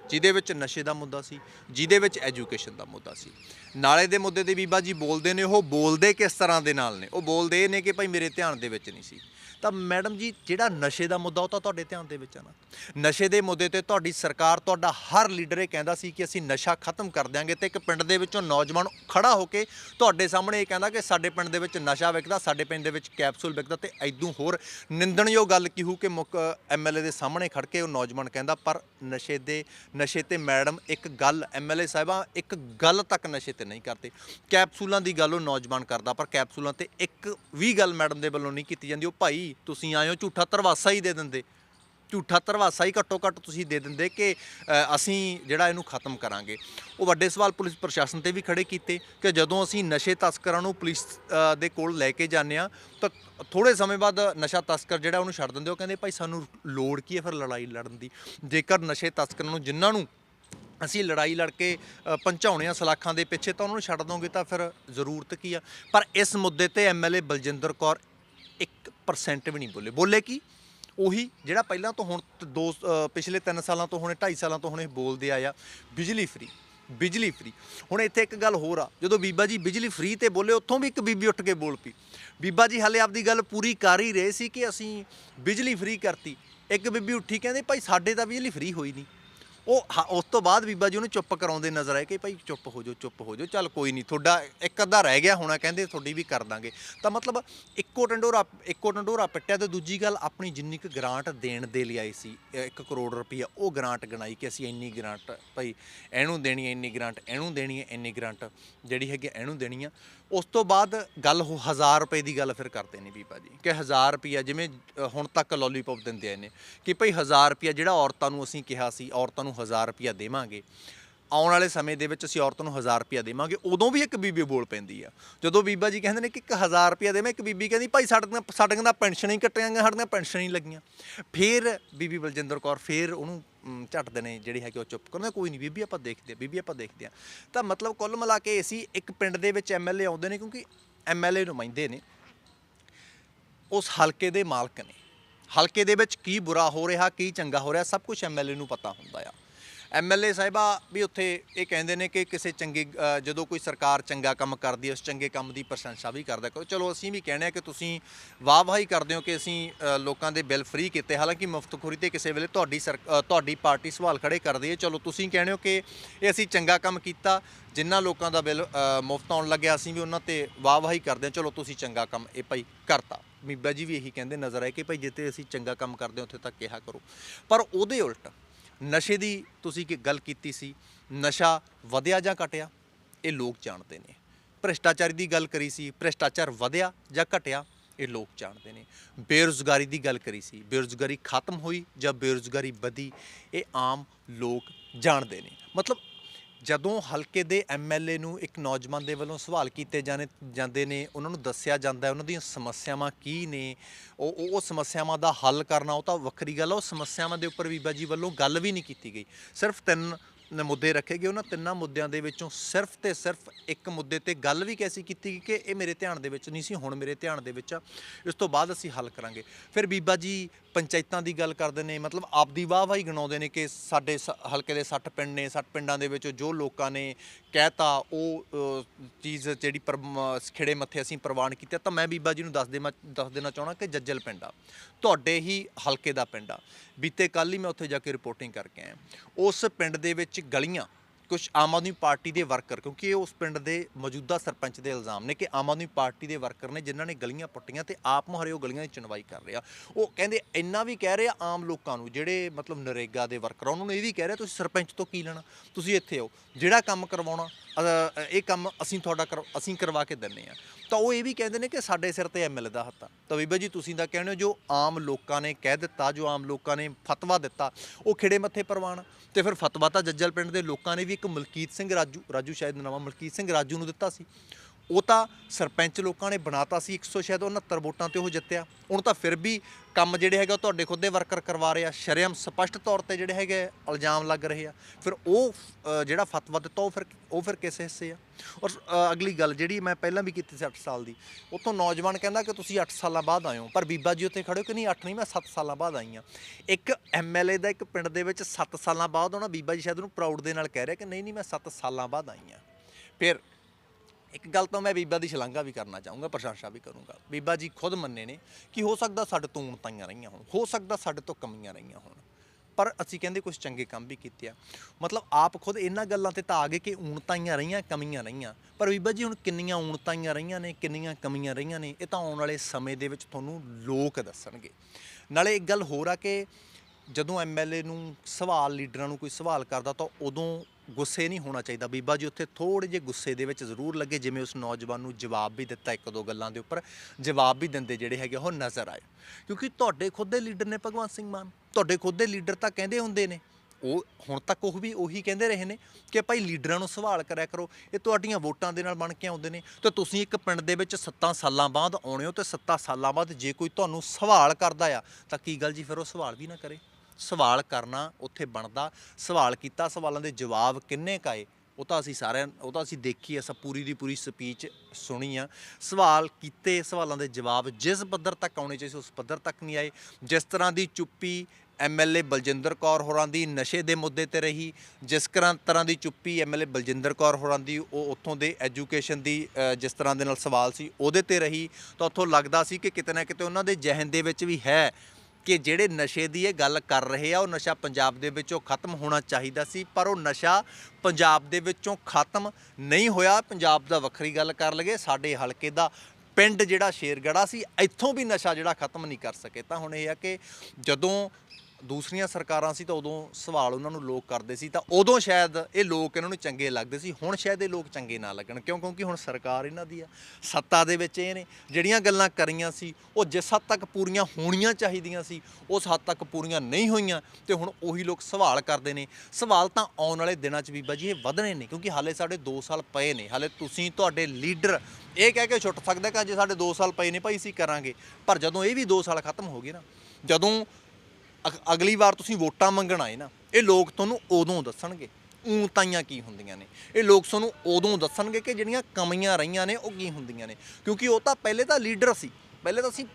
S1: ਜਿਹਦੇ ਵਿੱਚ ਨਸ਼ੇ ਦਾ ਮੁੱਦਾ ਸੀ, ਜਿਹਦੇ ਵਿੱਚ ਐਜੂਕੇਸ਼ਨ ਦਾ ਮੁੱਦਾ ਸੀ। ਨਾਲੇ ਦੇ ਮੁੱਦੇ ਤੇ ਬੀਬਾ ਜੀ ਬੋਲਦੇ ਨੇ, ਉਹ ਬੋਲਦੇ ਕਿਸ ਤਰ੍ਹਾਂ ਦੇ ਨਾਲ ਨੇ? ਉਹ ਬੋਲਦੇ ਇਹ ਨੇ ਕਿ ਭਾਈ ਮੇਰੇ ਧਿਆਨ ਦੇ ਵਿੱਚ ਨਹੀਂ ਸੀ। ਤਾਂ ਮੈਡਮ ਜੀ, ਜਿਹੜਾ ਨਸ਼ੇ ਦਾ ਮੁੱਦਾ ਉਹ ਤਾਂ ਤੁਹਾਡੇ ਧਿਆਨ ਦੇ ਵਿੱਚ ਆ ਨਾ। ਨਸ਼ੇ ਦੇ ਮੁੱਦੇ ਤੇ ਤੁਹਾਡੀ ਸਰਕਾਰ, ਤੁਹਾਡਾ ਹਰ ਲੀਡਰ ਇਹ ਕਹਿੰਦਾ ਸੀ ਕਿ ਅਸੀਂ ਨਸ਼ਾ ਖਤਮ ਕਰ ਦਿਆਂਗੇ ਤੇ ਇੱਕ ਪਿੰਡ ਦੇ ਵਿੱਚੋਂ ਨੌਜਵਾਨ ਖੜਾ ਹੋ ਕੇ ਤੁਹਾਡੇ ਸਾਹਮਣੇ ਇਹ ਕਹਿੰਦਾ ਕਿ ਸਾਡੇ ਪਿੰਡ ਦੇ ਵਿੱਚ ਨਸ਼ਾ ਵਿਕਦਾ, ਸਾਡੇ ਪਿੰਡ ਦੇ ਵਿੱਚ ਕੈਪਸੂਲ ਵਿਕਦਾ ਤੇ ਐਦੋਂ ਹੋਰ ਨਿੰਦਣਯੋਗ ਗੱਲ ਕੀ ਹੋਊ ਕਿ ਮੁੱਖ ਐਮਐਲਏ ਦੇ ਸਾਹਮਣੇ ਖੜ ਕੇ ਉਹ ਨੌਜਵਾਨ ਕਹਿੰਦਾ, ਪਰ ਨਸ਼ੇ ਦੇ, ਨਸ਼ੇ ਤੇ ਮੈਡਮ ਇੱਕ ਗੱਲ ਐਮਐਲਏ ਸਾਹਿਬਾਂ ਇੱਕ ਗੱਲ ਤੱਕ ਨਸ਼ੇ ਤੇ ਨਹੀਂ ਕਰਦੇ। ਕੈਪਸੂਲਾਂ ਦੀ ਗੱਲ ਉਹ ਨੌਜਵਾਨ ਕਰਦਾ, ਪਰ ਕੈਪਸੂਲਾਂ ਤੇ ਇੱਕ ਵੀ ਗੱਲ ਮੈਡਮ ਦੇ ਵੱਲੋਂ ਨਹੀਂ ਕੀਤੀ ਜਾਂਦੀ, ਉਹ ਭਾਈ ਤੁਸੀਂ ਆਇਓ ਝੂਠਾ ਧਰਵਾਸਾ ਹੀ ਦੇ ਦਿੰਦੇ। ਝੂਠਾ ਧਰਵਾਸਾ ਹੀ ਘੱਟੋ ਘੱਟ ਤੁਸੀਂ ਦੇ ਦਿੰਦੇ ਕਿ ਅਸੀਂ ਜਿਹੜਾ ਇਹਨੂੰ ਖਤਮ ਕਰਾਂਗੇ। ਉਹ ਵੱਡੇ ਸਵਾਲ ਪੁਲਿਸ ਪ੍ਰਸ਼ਾਸਨ ਤੇ ਵੀ ਖੜੇ ਕੀਤੇ ਕਿ ਜਦੋਂ ਅਸੀਂ ਨਸ਼ੇ ਤਸਕਰਾਂ ਨੂੰ ਪੁਲਿਸ ਦੇ ਕੋਲ ਲੈ ਕੇ ਜਾਂਦੇ ਆ ਤਾਂ ਥੋੜੇ ਸਮੇਂ ਬਾਅਦ ਨਸ਼ਾ ਤਸਕਰ ਜਿਹੜਾ ਉਹਨੂੰ ਛੱਡ ਦਿੰਦੇ ਉਹ ਕਹਿੰਦੇ ਭਾਈ ਸਾਨੂੰ ਲੋੜ ਕੀ ਹੈ ਫਿਰ ਲੜਾਈ ਲੜਨ ਦੀ? ਜੇਕਰ ਨਸ਼ੇ ਤਸਕਰਾਂ ਨੂੰ ਜਿਨ੍ਹਾਂ ਨੂੰ ਅਸੀਂ ਲੜਾਈ ਲੜ ਕੇ ਅ, ਪਹੁੰਚਾਉਣੇ ਆ ਸਲਾਖਾਂ ਦੇ ਪਿੱਛੇ ਤਾਂ ਉਹਨਾਂ ਨੂੰ ਛੱਡ ਦੋਗੇ ਤਾਂ ਫਿਰ ਜ਼ਰੂਰਤ ਕੀ ਆ? ਪਰ ਇਸ ਮੁੱਦੇ ਤੇ ਐਮਐਲਏ ਬਲਜਿੰਦਰ ਕੌਰ ਇੱਕ 1% ਵੀ ਨਹੀਂ ਬੋਲੇ। ਬੋਲੇ ਕੀ? ਉਹੀ ਜਿਹੜਾ ਪਹਿਲਾਂ ਤੋਂ ਹੁਣ ਦੋ ਪਿਛਲੇ 3 ਸਾਲਾਂ ਤੋਂ, ਹੁਣੇ 2.5 ਸਾਲਾਂ ਤੋਂ ਹੁਣੇ ਬੋਲਦੇ ਆਇਆ ਬਿਜਲੀ ਫਰੀ ਬਿਜਲੀ ਫਰੀ ਹੁਣ ਇੱਥੇ ਇੱਕ ਗੱਲ ਹੋਰ ਆ, ਜਦੋਂ ਬੀਬਾ ਜੀ ਬਿਜਲੀ ਫਰੀ ਤੇ ਬੋਲੇ, ਉੱਥੋਂ ਵੀ ਇੱਕ ਬੀਬੀ ਉੱਠ ਕੇ ਬੋਲ ਪਈ। ਬੀਬਾ ਜੀ ਹਾਲੇ ਆਪਦੀ ਗੱਲ ਪੂਰੀ ਕਰ ਹੀ ਰਹੇ ਸੀ ਕਿ ਅਸੀਂ ਬਿਜਲੀ ਫਰੀ ਕਰਤੀ। ਇੱਕ ਬੀਬੀ ਉੱਠੀ ਕਹਿੰਦੇ, ਭਾਈ ਸਾਡੇ ਤਾਂ ਬਿਜਲੀ ਫਰੀ ਹੋਈ ਨਹੀਂ। ਉਹ ਹ- ਉਸ ਤੋਂ ਬਾਅਦ ਬੀਬਾ ਜੀ ਉਹਨੂੰ ਚੁੱਪ ਕਰਾਉਂਦੇ ਨਜ਼ਰ ਆਏ ਕਿ ਭਾਈ ਚੁੱਪ ਹੋ ਜਾਓ ਚੁੱਪ ਹੋ ਜਾਓ ਚੱਲ ਕੋਈ ਨਹੀਂ ਤੁਹਾਡਾ ਇੱਕ ਅੱਧਾ ਰਹਿ ਗਿਆ ਹੋਣਾ ਕਹਿੰਦੇ ਤੁਹਾਡੀ ਵੀ ਕਰ ਦਾਂਗੇ। ਤਾਂ ਮਤਲਬ ਇੱਕੋ ਟੰਡੋਰਾ ਇੱਕੋ ਟੰਡੋਰਾ ਪਿੱਟਿਆ ਤੇ ਦੂਜੀ ਗੱਲ ਆਪਣੀ ਜਿੰਨੀ ਕੁ ਗ੍ਰਾਂਟ ਦੇਣ ਦੇ ਲਈ ਆਈ ਸੀ 1 ਕਰੋੜ ਰੁਪਈਆ ਉਹ ਗ੍ਰਾਂਟ ਗਣਾਈ ਕਿ ਅਸੀਂ ਇੰਨੀ ਗ੍ਰਾਂਟ ਭਾਈ ਇਹਨੂੰ ਦੇਣੀ ਹੈ ਇੰਨੀ ਗ੍ਰਾਂਟ ਇਹਨੂੰ ਦੇਣੀ ਹੈ ਇੰਨੀ ਗ੍ਰਾਂਟ ਜਿਹੜੀ ਹੈਗੀ ਇਹਨੂੰ ਦੇਣੀ ਆ। ਉਸ ਤੋਂ ਬਾਅਦ ਗੱਲ ਉਹ 1000 ਰੁਪਏ ਦੀ ਗੱਲ ਫਿਰ ਕਰਦੇ ਨੇ ਬੀਬਾ ਜੀ ਕਿ 1000 ਰੁਪਈਆ ਜਿਵੇਂ ਅ, ਹੁਣ ਤੱਕ ਲੋਲੀਪੌਪ ਦਿੰਦੇ ਆਏ ਨੇ ਕਿ ਭਾਈ 1000 ਰੁਪਈਆ ਜਿਹੜਾ ਔਰਤਾਂ ਨੂੰ ਅਸੀਂ ਕਿਹਾ ਸੀ ਔਰਤਾਂ ਨੂੰ 1000 ਰੁਪਈਆ ਦੇਵਾਂਗੇ ਆਉਣ ਵਾਲੇ ਸਮੇਂ ਦੇ ਵਿੱਚ ਅਸੀਂ ਔਰਤ ਨੂੰ 1000 ਰੁਪਈਆ ਦੇਵਾਂਗੇ ਉਦੋਂ ਵੀ ਇੱਕ ਬੀਬੀ ਬੋਲ ਪੈਂਦੀ ਆ। ਜਦੋਂ ਬੀਬਾ ਜੀ ਕਹਿੰਦੇ ਨੇ ਕਿ 1000 ਰੁਪਈਆ ਦੇਵਾਂ ਇੱਕ ਬੀਬੀ ਕਹਿੰਦੀ ਭਾਈ ਸਾਡੀਆਂ ਸਾਡੀਆਂ ਤਾਂ ਪੈਨਸ਼ਨ ਹੀ ਕੱਟੀਆਂ ਗਈਆਂ ਸਾਡੀਆਂ ਪੈਨਸ਼ਨ ਹੀ ਲੱਗੀਆਂ। ਫਿਰ ਬੀਬੀ ਬਲਜਿੰਦਰ ਕੌਰ ਫਿਰ ਉਹਨੂੰ ਮ, ਝੱਟਦੇ ਨੇ ਜਿਹੜੀ ਹੈ ਕਿ ਉਹ ਚੁੱਪ ਕਰਦੇ ਕੋਈ ਨਹੀਂ ਬੀਬੀ ਆਪਾਂ ਦੇਖਦੇ ਆ ਬੀਬੀ ਆਪਾਂ ਦੇਖਦੇ ਆ। ਤਾਂ ਮਤਲਬ ਕੁੱਲ ਮਿਲਾ ਕੇ ਅਸੀਂ ਇੱਕ ਪਿੰਡ ਦੇ ਵਿੱਚ ਐਮਐਲਏ ਆਉਂਦੇ ਨੇ ਕਿਉਂਕਿ ਐਮਐਲਏ ਨੁਮਾਇੰਦੇ ਨੇ। ਉਸ ਹਲਕੇ ਦੇ ਮਾਲਕ ਨੇ। ਹਲਕੇ ਦੇ ਵਿੱਚ ਕੀ ਬੁਰਾ ਹੋ ਰਿਹਾ, ਕੀ ਚੰਗਾ ਹੋ ਰਿਹਾ, ਸਭ ਕੁਝ ਐਮਐਲਏ ਨੂੰ ਪਤਾ ਹੁੰਦਾ ਆ। ਐਮਐਲਏ ਸਾਹਿਬਾ ਵੀ ਉੱਥੇ ਇਹ ਕਹਿੰਦੇ ਨੇ ਕਿ ਕਿਸੇ ਚੰਗੇ ਜਦੋਂ ਕੋਈ ਸਰਕਾਰ ਚੰਗਾ ਕੰਮ ਕਰਦੀ ਹੈ, ਉਸ ਚੰਗੇ ਕੰਮ ਦੀ ਪ੍ਰਸ਼ੰਸਾ ਵੀ ਕਰਦਾ ਕਰੋ ਚਲੋ ਅਸੀਂ ਵੀ ਕਹਿੰਦੇ ਆ ਕਿ ਤੁਸੀਂ ਵਾਹ ਵਾਹੀ ਕਰਦੇ ਹੋ ਕਿ ਅਸੀਂ ਲੋਕਾਂ ਦੇ ਬਿੱਲ ਫ੍ਰੀ ਕੀਤੇ। ਹਾਲਾਂਕਿ ਮੁਫਤਖੋਰੀ ਤੇ ਕਿਸੇ ਵੇਲੇ ਤੁਹਾਡੀ ਸਰ- ਤੁਹਾਡੀ ਪਾਰਟੀ ਸਵਾਲ ਖੜੇ ਕਰਦੀ ਹੈ। ਚਲੋ ਤੁਸੀਂ ਕਹਿੰਦੇ ਹੋ ਕਿ ਇਹ ਅਸੀਂ ਚੰਗਾ ਕੰਮ ਕੀਤਾ ਜਿਨ੍ਹਾਂ ਲੋਕਾਂ ਦਾ ਬਿੱਲ ਮੁਫਤ ਆਉਣ ਲੱਗਿਆ, ਅਸੀਂ ਵੀ ਉਹਨਾਂ ਤੇ ਵਾਹ ਵਾਹੀ ਕਰਦੇ ਹਾਂ। ਚਲੋ ਤੁਸੀਂ ਚੰਗਾ ਕੰਮ ਇਹ ਭਾਈ ਕਰਤਾ। ਬੀਬਾ ਜੀ ਵੀ ਇਹੀ ਕਹਿੰਦੇ, ਨਜ਼ਰ ਆਏ ਕਿ ਭਾਈ ਜਿੱਥੇ ਅਸੀਂ ਚੰਗਾ ਕੰਮ ਕਰਦੇ ਹਾਂ, ਉੱਥੇ ਤੱਕ ਕਿਹਾ ਕਰੋ। ਪਰ ਉਹਦੇ ਉਲਟ ਨਸ਼ੇ ਦੀ ਤੁਸੀਂ ਕੀ ਗੱਲ ਕੀਤੀ ਸੀ, ਨਸ਼ਾ ਵਧਿਆ ਜਾਂ ਘਟਿਆ, ਇਹ ਲੋਕ ਜਾਣਦੇ ਨੇ। ਭ੍ਰਿਸ਼ਟਾਚਾਰੀ ਦੀ ਗੱਲ ਕਰੀ ਸੀ, ਭ੍ਰਿਸ਼ਟਾਚਾਰ ਵਧਿਆ ਜਾਂ ਘਟਿਆ, ਇਹ ਲੋਕ ਜਾਣਦੇ ਨੇ। ਬੇਰੁਜ਼ਗਾਰੀ ਦੀ ਗੱਲ ਕਰੀ ਸੀ, ਬੇਰੁਜ਼ਗਾਰੀ ਖਤਮ ਹੋਈ ਜਾਂ ਬੇਰੁਜ਼ਗਾਰੀ ਵਧੀ, ਇਹ ਆਮ ਲੋਕ ਜਾਣਦੇ ਨੇ। ਮਤਲਬ ਜਦੋਂ ਹਲਕੇ ਦੇ ਐਮਐਲਏ ਨੂੰ ਇੱਕ ਨੌਜਵਾਨ ਦੇ ਵੱਲੋਂ ਸਵਾਲ ਕੀਤੇ ਜਾਣੇ, ਜਾਂਦੇ ਨੇ, ਉਹਨਾਂ ਨੂੰ ਦੱਸਿਆ ਜਾਂਦਾ ਹੈ, ਉਹਨਾਂ ਦੀਆਂ ਸਮੱਸਿਆਵਾਂ ਕੀ ਨੇ ਉਹ, ਉਹ- ਸਮੱਸਿਆਵਾਂ ਦਾ ਹੱਲ ਕਰਨਾ, ਉਹ ਤਾਂ ਵੱਖਰੀ ਗੱਲ ਆ, ਉਹ ਸਮੱਸਿਆਵਾਂ ਦੇ ਉੱਪਰ ਬੀਬਾ ਜੀ ਵੱਲੋਂ ਗੱਲ ਵੀ ਨਹੀਂ ਕੀਤੀ ਗਈ। ਸਿਰਫ ਤਿੰਨ ਮੁੱਦੇ ਰੱਖੇ ਗਏ, ਉਹਨਾਂ ਤਿੰਨਾਂ ਮੁੱਦਿਆਂ ਦੇ ਵਿੱਚੋਂ ਸਿਰਫ ਤੇ ਸਿਰਫ ਇੱਕ ਮੁੱਦੇ ਤੇ ਗੱਲ ਵੀ ਕੈਸੀ ਕੀਤੀ ਗਈ ਕਿ ਇਹ ਮੇਰੇ ਧਿਆਨ ਦੇ ਵਿੱਚ ਨਹੀਂ ਸੀ, ਹੁਣ ਮੇਰੇ ਧਿਆਨ ਦੇ ਵਿੱਚ ਆ। ਇਸ ਤੋਂ ਬਾਅਦ ਅਸੀਂ ਹੱਲ ਕਰਾਂਗੇ। ਫਿਰ ਬੀਬਾ ਜੀ ਪੰਚਾਇਤਾਂ ਦੀ ਗੱਲ ਕਰਦੇ ਨੇ, ਮਤਲਬ ਆਪਦੀ ਵਾਹ ਵਾਹੀ ਗਣਾਉਂਦੇ ਨੇ ਕਿ ਸਾਡੇ ਸ- ਹਲਕੇ ਦੇ 60 ਪਿੰਡ ਨੇ 60 ਪਿੰਡਾਂ ਦੇ ਵਿੱਚ ਜੋ ਲੋਕਾਂ ਨੇ ਕਹਿਤਾ, ਉਹ ਚੀਜ਼ ਜਿਹੜੀ ਪਰ- ਖਿੜੇ ਮੱਥੇ ਅਸੀਂ ਪ੍ਰਵਾਨ ਕੀਤਾ, ਤਾਂ ਮੈਂ ਬੀਬਾ ਜੀ ਨੂੰ ਦੱਸ ਦੇ ਦੱਸ ਦੇਣਾ ਚਾਹਣਾ ਕਿ ਜੱਜਲ ਪਿੰਡ ਆ। ਤੁਹਾਡੇ ਹੀ ਹਲਕੇ ਦਾ ਪਿੰਡ ਆ। ਬੀਤੇ ਕੱਲ ਹੀ ਮੈਂ ਉੱਥੇ ਜਾ ਕੇ ਰਿਪੋਰਟਿੰਗ ਕਰਕੇ ਆਇਆ। ਉਸ ਪਿੰਡ ਦੇ ਵਿੱਚ ਗਲੀਆਂ ਕੁਝ ਆਮ ਆਦਮੀ ਪਾਰਟੀ ਦੇ ਵਰਕਰ, ਕਿਉਂਕਿ ਇਹ ਉਸ ਪਿੰਡ ਦੇ ਮੌਜੂਦਾ ਸਰਪੰਚ ਦੇ ਇਲਜ਼ਾਮ ਨੇ ਕਿ ਆਮ ਆਦਮੀ ਪਾਰਟੀ ਦੇ ਵਰਕਰ ਨੇ ਜਿਨ੍ਹਾਂ ਨੇ ਗਲੀਆਂ ਪੁੱਟੀਆਂ ਤੇ ਆਪ ਮੁਹਰੇ ਉਹ ਗਲੀਆਂ ਦੀ ਚੁਣਵਾਈ ਕਰ ਰਿਹਾ। ਉਹ ਕਹਿੰਦੇ ਇੰਨਾ ਵੀ ਕਹਿ ਰਿਹਾ ਆਮ ਲੋਕਾਂ ਨੂੰ, ਜਿਹੜੇ ਮਤਲਬ ਨਰੇਗਾ ਦੇ ਵਰਕਰ ਆ, ਉਹਨਾਂ ਨੂੰ ਇਹ ਵੀ ਕਹਿ ਰਿਹਾ ਤੁਸੀਂ ਸਰਪੰਚ ਤੋਂ ਕੀ ਲੈਣਾ? ਤੁਸੀਂ ਇੱਥੇ ਆਓ। ਜਿਹੜਾ ਕੰਮ ਕਰਵਾਉਣਾ ਇਹ ਕੰਮ ਅਸੀਂ ਤੁਹਾਡਾ ਕਰ- ਅਸੀਂ ਕਰਵਾ ਕੇ ਦਿੰਨੇ ਆ ਤਾਂ ਉਹ ਇਹ ਵੀ ਕਹਿੰਦੇ ਨੇ ਕਿ ਸਾਡੇ ਸਿਰ ਤੇ ਐਮਐਲਏ ਦਾ ਹੱਥ ਆ। ਤਾਂ ਬੀਬਾ ਜੀ, ਤੁਸੀਂ ਤਾਂ ਕਹਿੰਦੇ ਹੋ ਜੋ ਆਮ ਲੋਕਾਂ ਨੇ ਕਹਿ ਦਿੱਤਾ, ਜੋ ਆਮ ਲੋਕਾਂ ਨੇ ਫਤਵਾ ਦਿੱਤਾ, ਉਹ ਖਿੜੇ ਮੱਥੇ ਪ੍ਰਵਾਨ ਤੇ ਫਿਰ ਫਤਵਾ ਤਾਂ ਜੱਜਲ ਪਿੰਡ ਦੇ ਲੋਕਾਂ ਨੇ ਵੀ ਇੱਕ ਮਲਕੀਤ ਸਿੰਘ ਰਾਜੂ ਰਾਜੂ ਸ਼ਾਇਦ ਨਵਾਂ ਮਲਕੀਤ ਸਿੰਘ ਰਾਜੂ ਨੂੰ ਦਿੱਤਾ ਸੀ। ਉਹ ਤਾਂ ਸਰਪੰਚ ਲੋਕਾਂ ਨੇ ਬਣਾਤਾ ਸੀ 100 ਸ਼ਾਇਦ 69 ਵੋਟਾਂ ਤੇ ਉਹ ਜਿੱਤਿਆ। ਹੁਣ ਤਾਂ ਫਿਰ ਵੀ ਕੰਮ ਜਿਹੜੇ ਹੈਗਾ ਉਹ ਤੁਹਾਡੇ ਖੁਦ ਦੇ ਵਰਕਰ ਕਰਵਾ ਰਹੇ ਆ। ਸ਼ਰਮ ਸਪਸ਼ਟ ਤੌਰ ਤੇ ਜਿਹੜੇ ਹੈਗੇ ਇਲਜ਼ਾਮ ਲੱਗ ਰਹੇ ਆ। ਫਿਰ ਉਹ ਜਿਹੜਾ ਫਤਵਾ ਦਿੱਤਾ ਉਹ ਫਿਰ ਉਹ ਫਿਰ ਕਿਸ ਹਿੱਸੇ ਆ? ਔਰ ਅਗਲੀ ਗੱਲ ਜਿਹੜੀ ਮੈਂ ਪਹਿਲਾਂ ਵੀ ਕੀਤੀ ਸੀ 8 ਸਾਲ ਦੀ, ਉੱਥੋਂ ਨੌਜਵਾਨ ਕਹਿੰਦਾ ਕਿ ਤੁਸੀਂ 8 ਸਾਲਾਂ ਬਾਅਦ ਆਇਓ ਪਰ ਬੀਬਾ ਜੀ ਉੱਥੇ ਖੜੇ ਹੋ ਕਿ ਨਹੀਂ 8 ਨਹੀਂ, ਮੈਂ 7 ਸਾਲਾਂ ਬਾਅਦ ਆਈ ਆ ਇੱਕ ਐਮਐਲਏ ਦਾ ਇੱਕ ਪਿੰਡ ਦੇ ਵਿੱਚ 7 ਸਾਲਾਂ ਬਾਅਦ ਆਉਣਾ, ਬੀਬਾ ਜੀ ਸ਼ਾਇਦ ਉਹਨੂੰ ਪ੍ਰਾਊਡ ਦੇ ਨਾਲ ਕਹਿ ਰਿਹਾ ਕਿ ਨਹੀਂ ਨਹੀਂ, ਮੈਂ 7 ਸਾਲਾਂ ਬਾਅਦ ਆਈ ਆ ਫਿਰ ਇੱਕ ਗੱਲ ਤਾਂ ਮੈਂ ਬੀਬਾ ਦੀ ਸ਼ਲਾਘਾ ਵੀ ਕਰਨਾ ਚਾਹੂੰਗਾ, ਪ੍ਰਸ਼ੰਸਾ ਵੀ ਕਰੂੰਗਾ। ਬੀਬਾ ਜੀ ਖੁਦ ਮੰਨੇ ਨੇ ਕਿ ਹੋ ਸਕਦਾ ਸਾਡੇ ਤੋਂ ਉਣਤਾਈਆਂ ਰਹੀਆਂ ਹੋਣ, ਹੋ ਸਕਦਾ ਸਾਡੇ ਤੋਂ ਕਮੀਆਂ ਰਹੀਆਂ ਹੋਣ। ਪਰ ਅਸੀਂ ਕਹਿੰਦੇ ਕੁਝ ਚੰਗੇ ਕੰਮ ਵੀ ਕੀਤੇ ਆ। ਮਤਲਬ ਆਪ ਖੁਦ ਇਹਨਾਂ ਗੱਲਾਂ ਤੇ ਤਾਂ ਆ ਗਏ ਕਿ ਉਣਤਾਈਆਂ ਰਹੀਆਂ, ਕਮੀਆਂ ਰਹੀਆਂ। ਪਰ ਬੀਬਾ ਜੀ ਹੁਣ ਕਿੰਨੀਆਂ ਉਣਤਾਈਆਂ ਰਹੀਆਂ ਨੇ, ਕਿੰਨੀਆਂ ਕਮੀਆਂ ਰਹੀਆਂ ਨੇ, ਇਹ ਤਾਂ ਆਉਣ ਵਾਲੇ ਸਮੇਂ ਦੇ ਵਿੱਚ ਤੁਹਾਨੂੰ ਲੋਕ ਦੱਸਣਗੇ। ਨਾਲੇ ਇੱਕ ਗੱਲ ਹੋਰ ਆ ਕਿ ਜਦੋਂ ਐਮਐਲਏ ਨੂੰ ਸਵਾਲ, ਲੀਡਰਾਂ ਨੂੰ ਕੋਈ ਸਵਾਲ ਕਰਦਾ ਤਾਂ ਉਦੋਂ ਗੁੱਸੇ ਨਹੀਂ ਹੋਣਾ ਚਾਹੀਦਾ। ਬੀਬਾ ਜੀ, ਉੱਥੇ ਥੋੜੇ ਜਿਹੇ ਗੁੱਸੇ ਦੇ ਵਿੱਚ ਜ਼ਰੂਰ ਲੱਗੇ, ਜਿਵੇਂ ਉਸ ਨੌਜਵਾਨ ਨੂੰ ਜਵਾਬ ਵੀ ਦਿੱਤਾ ਇੱਕ ਦੋ ਗੱਲਾਂ ਦੇ ਉੱਪਰ। ਜਵਾਬ ਵੀ ਦਿੰਦੇ ਜਿਹੜੇ ਹੈਗੇ ਉਹ ਨਜ਼ਰ ਆਏ। ਕਿਉਂਕਿ ਤੁਹਾਡੇ ਖੁਦ ਦੇ ਲੀਡਰ ਨੇ ਭਗਵੰਤ ਸਿੰਘ ਮਾਨ। ਤੁਹਾਡੇ ਖੁਦ ਦੇ ਲੀਡਰ ਤਾਂ ਕਹਿੰਦੇ ਹੁੰਦੇ ਨੇ। ਉਹ ਹੁਣ ਤੱਕ ਉਹ ਵੀ ਉਹੀ ਕਹਿੰਦੇ ਰਹੇ ਨੇ ਕਿ ਭਾਈ ਲੀਡਰਾਂ ਨੂੰ ਸਵਾਲ ਕਰਿਆ ਕਰੋ। ਇਹ ਤੁਹਾਡੀਆਂ ਵੋਟਾਂ ਦੇ ਨਾਲ ਬਣ ਕੇ ਆਉਂਦੇ ਨੇ। ਤੇ ਤੁਸੀਂ ਇੱਕ ਪਿੰਡ ਦੇ ਵਿੱਚ 7 ਸਾਲਾਂ ਬਾਅਦ ਆਉਣੇ ਹੋ ਤੇ 7 ਸਾਲਾਂ ਬਾਅਦ ਜੇ ਕੋਈ ਤੁਹਾਨੂੰ ਸਵਾਲ ਕਰਦਾ ਆ, ਤਾਂ ਕੀ ਗੱਲ ਜੀ? ਫਿਰ ਉਹ ਸਵਾਲ ਵੀ ਨਾ ਕਰੇ। ਸਵਾਲ ਕਰਨਾ ਉੱਥੇ ਬਣਦਾ। ਸਵਾਲ ਕੀਤਾ, ਸਵਾਲਾਂ ਦੇ ਜਵਾਬ ਕਿੰਨੇ ਕਾਏ ਉਹ ਤਾਂ ਅਸੀਂ ਸਾਰਿਆਂ, ਉਹ ਤਾਂ ਅਸੀਂ ਦੇਖੀ ਅਸਾਂ ਪੂਰੀ ਦੀ ਪੂਰੀ ਸਪੀਚ ਸੁਣੀ ਆ। ਸਵਾਲ ਕੀਤੇ, ਸਵਾਲਾਂ ਦੇ ਜਵਾਬ ਜਿਸ ਪੱਧਰ ਤੱਕ ਆਉਣੇ ਚਾਹੀਦੇ ਸੀ ਉਸ ਪੱਧਰ ਤੱਕ ਨਹੀਂ ਆਏ। ਜਿਸ ਤਰ੍ਹਾਂ ਦੀ ਚੁੱਪੀ ਐਮਐਲਏ ਬਲਜਿੰਦਰ ਕੌਰ ਹੋਰਾਂ ਦੀ ਨਸ਼ੇ ਦੇ ਮੁੱਦੇ ਤੇ ਰਹੀ, ਜਿਸ ਤਰ੍ਹਾਂ ਤਰ੍ਹਾਂ ਦੀ ਚੁੱਪੀ ਐਮਐਲਏ ਬਲਜਿੰਦਰ ਕੌਰ ਹੋਰਾਂ ਦੀ, ਉਹ ਉੱਥੋਂ ਦੇ ਐਜੂਕੇਸ਼ਨ ਦੀ ਜਿਸ ਤਰ੍ਹਾਂ ਦੇ ਨਾਲ ਸਵਾਲ ਸੀ, ਉਹਦੇ ਤੇ ਰਹੀ। ਤਾਂ ਉੱਥੋਂ ਲੱਗਦਾ ਸੀ ਕਿ ਕਿਤੇ ਨਾ ਕਿਤੇ ਉਹਨਾਂ ਦੇ ਜ਼ਿਹਨ ਦੇ ਵਿੱਚ ਵੀ ਹੈ ਕਿ ਜਿਹੜੇ ਨਸ਼ੇ ਦੀ ਇਹ ਗੱਲ ਕਰ ਰਹੇ ਆ, ਉਹ ਨਸ਼ਾ ਪੰਜਾਬ ਦੇ ਵਿੱਚੋਂ ਖਤਮ ਹੋਣਾ ਚਾਹੀਦਾ ਸੀ, ਪਰ ਉਹ ਨਸ਼ਾ ਪੰਜਾਬ ਦੇ ਵਿੱਚੋਂ ਖਤਮ ਨਹੀਂ ਹੋਇਆ। ਪੰਜਾਬ ਦਾ ਵੱਖਰੀ ਗੱਲ ਕਰ ਲਗੇ ਸਾਡੇ ਹਲਕੇ ਦਾ ਪਿੰਡ ਜਿਹੜਾ ਸ਼ੇਰਗੜਾ ਸੀ, ਇੱਥੋਂ ਵੀ ਨਸ਼ਾ ਜਿਹੜਾ ਖਤਮ ਨਹੀਂ ਕਰ ਸਕੇ। ਤਾਂ ਹੁਣ ਇਹ ਆ ਕਿ ਜਦੋਂ ਦੂਸਰੀਆਂ ਸਰਕਾਰਾਂ ਸੀ ਤਾਂ ਉਦੋਂ ਸਵਾਲ ਉਹਨਾਂ ਨੂੰ ਲੋਕ ਕਰਦੇ ਸੀ ਤਾਂ ਉਦੋਂ ਸ਼ਾਇਦ ਇਹ ਲੋਕ ਇਹਨਾਂ ਨੂੰ ਚੰਗੇ ਲੱਗਦੇ ਸੀ, ਹੁਣ ਸ਼ਾਇਦ ਇਹ ਲੋਕ ਚੰਗੇ ਨਾ ਲੱਗਣ। ਕਿਉਂ? ਕਿਉਂਕਿ ਹੁਣ ਸਰਕਾਰ ਇਹਨਾਂ ਦੀ ਆ। ਸੱਤਾ ਦੇ ਵਿੱਚ ਇਹ ਨੇ, ਜਿਹੜੀਆਂ ਗੱਲਾਂ ਕਰੀਆਂ ਸੀ, ਉਹ ਜਿਸ ਹੱਦ ਤੱਕ ਪੂਰੀਆਂ ਹੋਣੀਆਂ ਚਾਹੀਦੀਆਂ ਸੀ, ਉਸ ਹੱਦ ਤੱਕ ਪੂਰੀਆਂ ਨਹੀਂ ਹੋਈਆਂ ਤੇ ਹੁਣ ਉਹੀ ਲੋਕ ਸਵਾਲ ਕਰਦੇ ਨੇ। ਸਵਾਲ ਤਾਂ ਆਉਣ ਵਾਲੇ ਦਿਨਾਂ 'ਚ ਵੀ ਬਾਜੀ, ਇਹ ਵਧਣੇ ਨੇ, ਕਿਉਂਕਿ ਹਾਲੇ ਸਾਡੇ 2 ਸਾਲ ਪਏ ਨੇ। ਹਾਲੇ ਤੁਸੀਂ ਤੁਹਾਡੇ ਲੀਡਰ, ਇਹ ਕਹਿ ਕੇ ਛੁੱਟ ਸਕਦਾ ਕਿ ਅਜੇ ਸਾਡੇ 2 ਸਾਲ ਪਏ ਨੇ, ਭਾਈ ਅਸੀਂ ਕਰਾਂਗੇ। ਪਰ ਜਦੋਂ ਇਹ ਵੀ 2 ਸਾਲ ਖਤਮ ਹੋ ਗਏ ਨਾ, ਜਦੋਂ ਅਗ- ਅਗਲੀ ਵਾਰ ਤੁਸੀਂ ਵੋਟਾਂ ਮੰਗਣ ਆਏ ਨਾ, ਇਹ ਲੋਕ ਤੁਹਾਨੂੰ ਉਦੋਂ ਦੱਸਣਗੇ ਊਂਤਾਈਆਂ ਕੀ ਹੁੰਦੀਆਂ ਨੇ। ਇਹ ਲੋਕ ਤੁਹਾਨੂੰ ਉਦੋਂ ਦੱਸਣਗੇ ਕਿ ਜਿਹੜੀਆਂ ਕਮੀਆਂ ਰਹੀਆਂ ਨੇ, ਉਹ ਕੀ ਹੁੰਦੀਆਂ ਨੇ। ਕਿਉਂਕਿ ਉਹ ਤਾਂ ਪਹਿਲੇ ਤਾਂ ਲੀਡਰ ਸੀ। ਪਹਿਲੇ ਤਾਂ ਅਸੀਂ,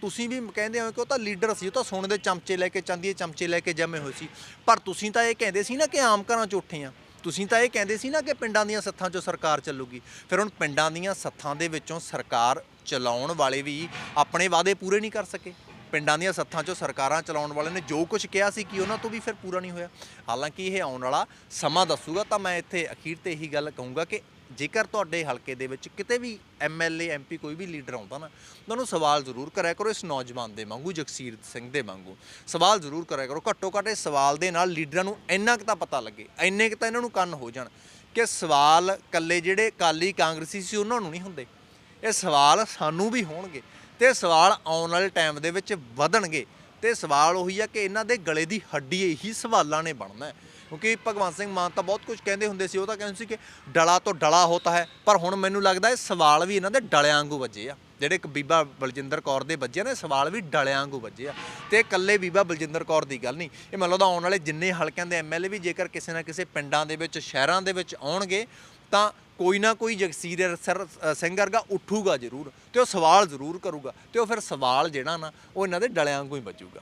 S1: ਤੁਸੀਂ ਵੀ ਕਹਿੰਦੇ ਹੋ ਕਿ ਉਹ ਤਾਂ ਲੀਡਰ ਸੀ, ਉਹ ਤਾਂ ਸੋਨੇ ਦੇ ਚਮਚੇ ਲੈ ਕੇ, ਚਾਂਦੀ ਦੇ ਚਮਚੇ ਲੈ ਕੇ ਜੰਮੇ ਹੋਏ ਸੀ। ਪਰ ਤੁਸੀਂ ਤਾਂ ਇਹ ਕਹਿੰਦੇ ਸੀ ਨਾ ਕਿ ਆਮ ਘਰਾਂ 'ਚ ਉੱਠੇ ਆ। ਤੁਸੀਂ ਤਾਂ ਇਹ ਕਹਿੰਦੇ ਸੀ ਨਾ ਕਿ ਪਿੰਡਾਂ ਦੀਆਂ ਸੱਥਾਂ 'ਚੋਂ ਸਰਕਾਰ ਚੱਲੂਗੀ। ਫਿਰ ਹੁਣ ਪਿੰਡਾਂ ਦੀਆਂ ਸੱਥਾਂ ਦੇ ਵਿੱਚੋਂ ਸਰਕਾਰ ਚਲਾਉਣ ਵਾਲੇ ਵੀ ਆਪਣੇ ਵਾਅਦੇ ਪੂਰੇ ਨਹੀਂ ਕਰ ਸਕੇ। ਪਿੰਡਾਂ ਦੀਆਂ ਸੱਥਾਂ 'ਚੋਂ ਸਰਕਾਰਾਂ ਚਲਾਉਣ ਵਾਲਿਆਂ ਨੇ ਜੋ ਕੁਝ ਕਿਹਾ ਸੀ ਕਿ ਉਹਨਾਂ ਤੋਂ ਵੀ ਫਿਰ ਪੂਰਾ ਨਹੀਂ ਹੋਇਆ। ਹਾਲਾਂਕਿ ਇਹ ਆਉਣ ਵਾਲਾ ਸਮਾਂ ਦੱਸੂਗਾ, ਤਾਂ ਮੈਂ ਇੱਥੇ ਅਖੀਰ ਤੇ ਇਹੀ ਗੱਲ ਕਹੂੰਗਾ ਕਿ ਜੇਕਰ ਤੁਹਾਡੇ ਹਲਕੇ ਦੇ ਵਿੱਚ ਕਿਤੇ ਵੀ ਐਮਐਲਏ ਐਮਪੀ ਕੋਈ ਵੀ ਲੀਡਰ ਆਉਂਦਾ ਨਾ ਤਾਂ ਉਹਨੂੰ ਸਵਾਲ ਜ਼ਰੂਰ ਕਰਿਆ ਕਰੋ ਇਸ ਨੌਜਵਾਨ ਦੇ ਵਾਂਗੂ, ਜਗਸੀਰ ਸਿੰਘ ਦੇ ਵਾਂਗੂ। ਸਵਾਲ ਜ਼ਰੂਰ ਕਰਿਆ ਕਰੋ। ਘੱਟੋ ਘੱਟ ਇਸ ਸਵਾਲ ਦੇ ਨਾਲ ਲੀਡਰਾਂ ਨੂੰ ਇੰਨਾ ਕੁ ਤਾਂ ਪਤਾ ਲੱਗੇ, ਇੰਨੇ ਕੁ ਤਾਂ ਇਹਨਾਂ ਨੂੰ ਕੰਨ ਹੋ ਜਾਣ ਕਿ ਸਵਾਲ ਕੱਲੇ ਜਿਹੜੇ ਕਾਲੀ ਕਾਂਗਰਸੀ ਸੀ ਉਹਨਾਂ ਨੂੰ ਨਹੀਂ ਹੁੰਦੇ। ਇਹ ਸਵਾਲ ਸਾਨੂੰ ਵੀ ਹੋਣਗੇ। ਤੇ ਸਵਾਲ ਆਉਣ ਵਾਲੇ ਟਾਈਮ ਦੇ ਵਿੱਚ ਵਧਣਗੇ। ਤੇ ਸਵਾਲ ਉਹੀ ਆ ਕਿ ਇਹਨਾਂ ਦੇ ਗਲੇ ਦੀ ਹੱਡੀ ਇਹੀ ਸਵਾਲਾਂ ਨੇ ਬਣਨਾ ਹੈ। ਕਿਉਂਕਿ ਭਗਵੰਤ ਸਿੰਘ ਮਾਨ ਤਾਂ ਬਹੁਤ ਕੁਝ ਕਹਿੰਦੇ ਹੁੰਦੇ ਸੀ, ਉਹ ਤਾਂ ਕਹਿੰਦੇ ਸੀ ਕਿ ਡਲਾ ਤੋਂ ਡਲਾ ਹੋਤਾ ਹੈ। ਪਰ ਹੁਣ ਮੈਨੂੰ ਲੱਗਦਾ ਇਹ ਸਵਾਲ ਵੀ ਇਹਨਾਂ ਦੇ ਡਲਿਆਂ ਵਾਂਗੂ ਵੱਜੇ ਆ। ਜਿਹੜੇ ਇੱਕ ਬੀਬਾ ਬਲਜਿੰਦਰ ਕੌਰ ਦੇ ਵੱਜੇ ਨੇ ਸਵਾਲ ਵੀ ਡਲਿਆਂ ਵਾਂਗੂ ਵੱਜੇ ਆ। ਤੇ ਇਕੱਲੇ ਬੀਬਾ ਬਲਜਿੰਦਰ ਕੌਰ ਦੀ ਗੱਲ ਨਹੀਂ। ਇਹ ਮੈਨੂੰ ਲੱਗਦਾ ਆਉਣ ਵਾਲੇ ਜਿੰਨੇ ਹਲਕਿਆਂ ਦੇ ਐਮਐਲਏ ਵੀ ਜੇਕਰ ਕਿਸੇ ਨਾ ਕਿਸੇ ਪਿੰਡਾਂ ਦੇ ਵਿੱਚ, ਸ਼ਹਿਰਾਂ ਦੇ ਵਿੱਚ ਆਉਣਗੇ, ਤਾਂ ਕੋਈ ਨਾ ਕੋਈ ਜਗਸੀਰ ਸਰ ਅ, ਸਿੰਘ ਵਰਗਾ ਉੱਠੂਗਾ ਜ਼ਰੂਰ ਤੇ ਉਹ ਸਵਾਲ ਜ਼ਰੂਰ ਕਰੂਗਾ ਤੇ ਉਹ ਫਿਰ ਸਵਾਲ ਜਿਹੜਾ ਨਾ ਉਹ ਇਹਨਾਂ ਦੇ ਡਲਿਆਂ ਵਾਂਗੂ ਹੀ ਵੱਜੂਗਾ।